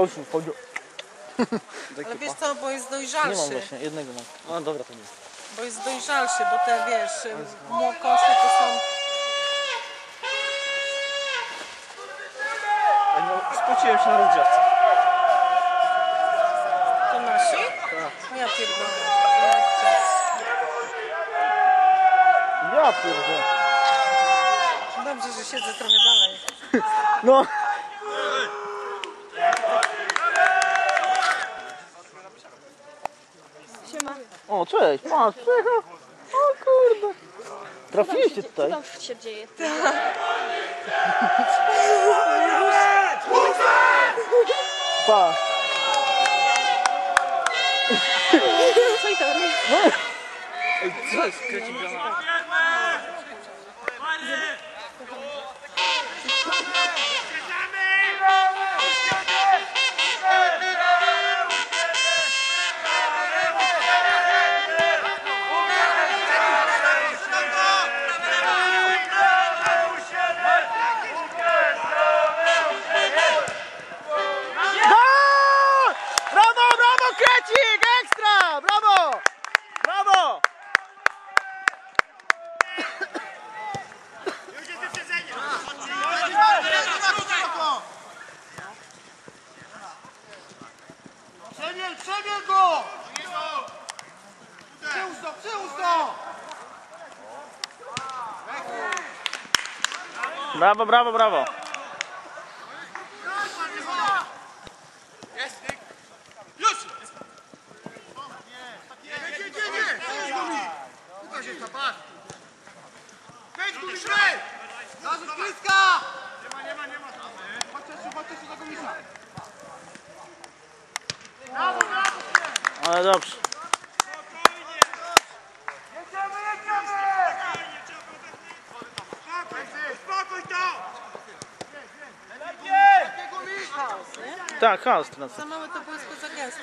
Kościół wchodził. Ale wiesz co, bo jest Nie mam dojrzalszy. właśnie, jednego mam. No dobra, to nie. Bo jest dojrzalszy, bo te wiesz, młokosy to są... Ej, No, spociłem się na rozgrzewce. To nasi? Tak. Ja pierdolę. Ja pierdolę. Dobrze, że siedzę trochę dalej. No. O, cześć, patrz, przyjechał. O kurde. Trafiliście Co tutaj. tam się dzieje? Pa. Co i to robi? Ej, co jest? Kreci brama. Gol! Brawo, brawo, Krecik! Ekstra! Brawo! Brawo! Przemiel, przemiel go! Przyłóż to, przyłóż to! Brawo, brawo, brawo. Już! Nie, nie, nie, nie! Tutaj się patrz! Wejdź tu, wyżej! Zaraz bliska! Nie ma, nie ma, nie ma. Chodźcie, chodźcie do tego misa. Brawo, brawo! Ale dobrze. Tak, chaos teraz. Za małe to boisko za jest.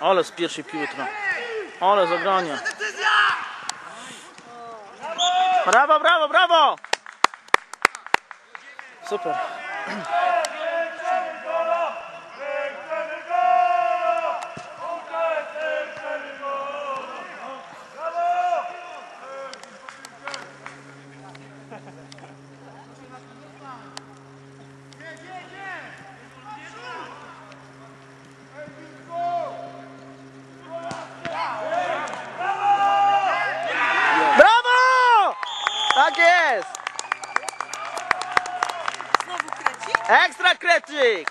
Ale z pierwszej piły to. Ale zagranie. Brawo, brawo, brawo! Super. Brawo! Tak jest! Znowu kreci? Ekstra krecik!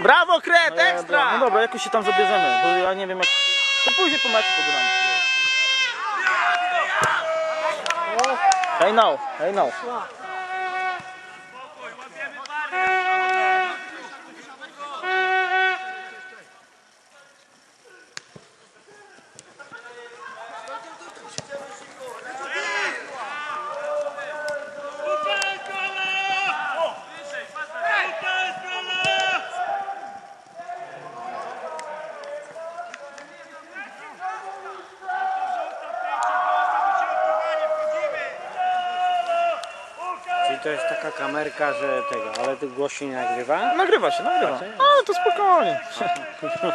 Brawo kret, ekstra! No dobra, jakoś się tam zabierzemy, bo ja nie wiem jak... To później po meczu pogadamy. Hey now, hey now. Czyli to jest taka kamerka, że tego, ale tu głośniej nagrywa? Nagrywa się, nagrywa. Ale to spokojnie. Kurde.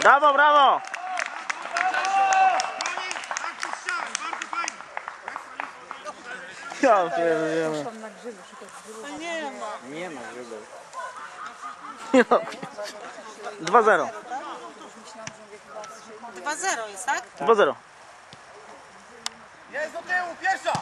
Brawo, brawo! Ja pierdzielę. No nie ma. Nie ma. Ja pierdzielę. 2-0. 2-0 jest, tak? 2-0. Jest do tyłu, pierwsza!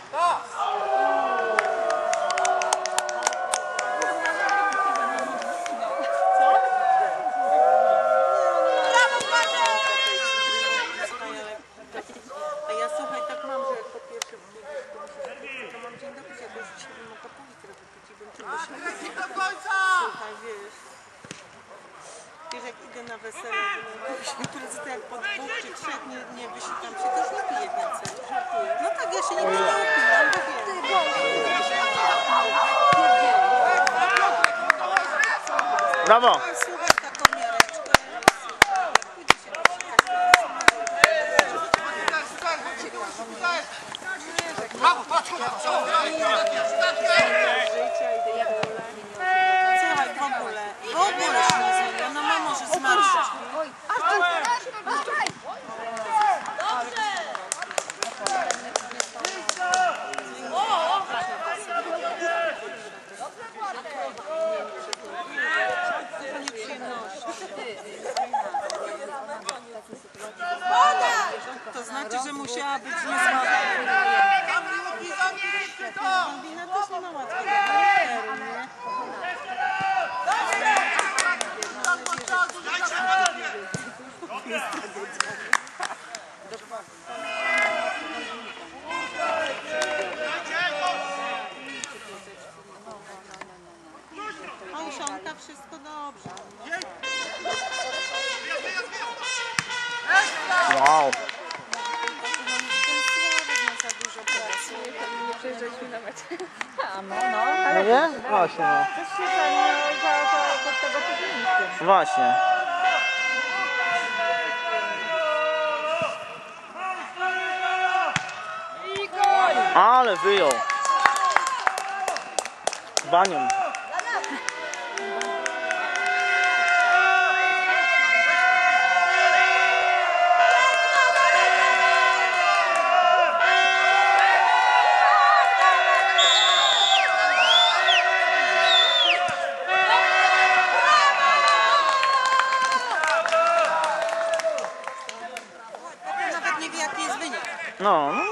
przykład jak idę na wesele do jakiejś imprezy, to jak po dwóch czy trzech nie, nie wysikam się, też nie piję więcej. No tak, ja się nie nigdy nie opijam, bo wiem. Brawo! Brawo, patrz, co? Całe w ogóle, w ogóle się nie zmienia. No mamo, że zmarszysz. To znaczy, że musiała być niezła. Zamknij, zamknijcie to! Bambina też nie ma łatwego charakteru, nie? Dajcie panowie! Małżonka, wszystko dobrze. Wow. Sławek ma za dużo pracy. Nie przyjeżdżaliśmy na mecz. A no, no. No nie? Właśnie, no. Właśnie. Ale wyjął. Banią. Nawet nie wie, jaki jest wynik. No, no.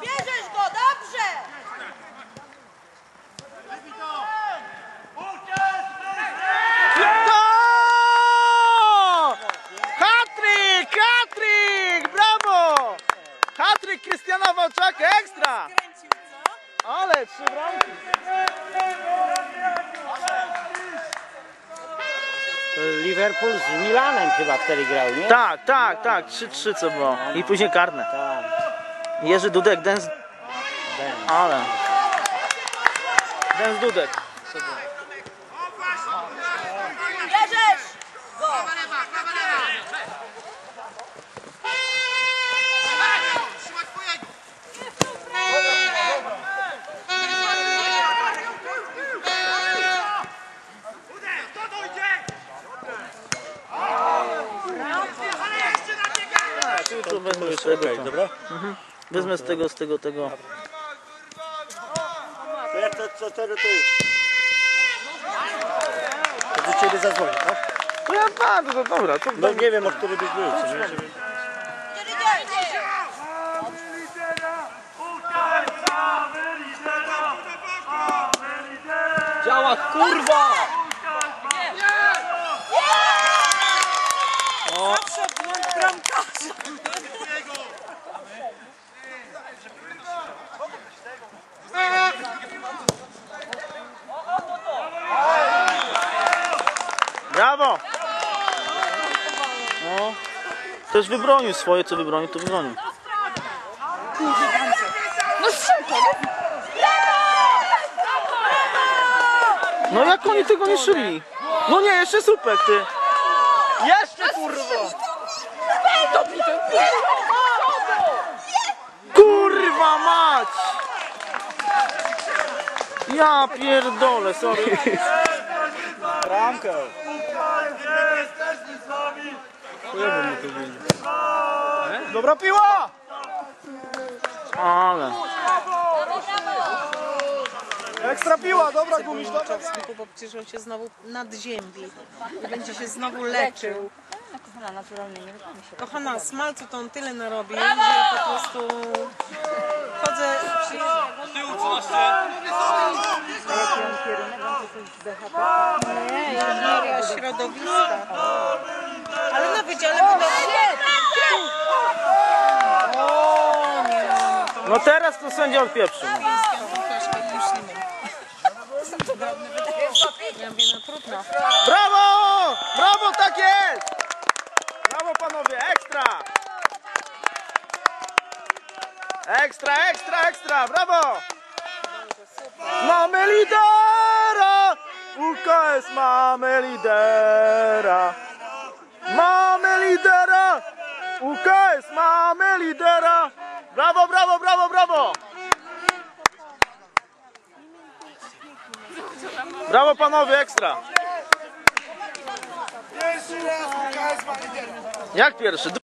Bierzesz go, dobrze! To! Hatryk! Hatryk! Brawo! Hatryk Krystiana Walczaka, ekstra! Kręcił, co? Ale trzy bramki. Liverpool z Milanem chyba wtedy grał, nie? Tak, tak, tak, 3-3 co było. I później karne. Tak. Jerzy Dudek, Dens... Ale... Dens Dudek. Bierzesz! Z tego, to. Dobra? Wezmę z tego, z tego, tego. To jak to, co to, to To do ciebie zadzwonię, tak? To ja bardzo, to dobra. To No nie wiem, o który byś był, co? Żeby... Działa, kurwa! Zawsze błąd bramkarza. Brawo! No. Też wybronił swoje, co wybronił, to wybronił. No strzelko! No jak oni tego nie szyli? No nie, jeszcze słupek, ty. Jeszcze kurwa! Kurwa mać! Ja pierdolę, sorry. Bramkę. Dobra piła! Ale. Ekstra piła, dobra gumisz, dobra. Bo przecież on się znowu nadziębi i będzie się znowu leczył. Kochana, naturalnie, nie. Kochana, smalcu to on tyle narobił, że po prostu chodzę przy... Nie, inżynieria środowiska. Ale na wydziale budowlanym... No teraz to sędzia odpieprzy. ja mówię, trudno. Brawo! Brawo, tak jest! Brawo panowie, ekstra! Ekstra, ekstra, ekstra, brawo! Mamy lidera! UKS mamy lidera! Mamy lidera! UKS mamy lidera! Brawo, brawo, brawo, brawo! Brawo panowie, ekstra! Pierwszy raz KS ma lider. Jak pierwszy?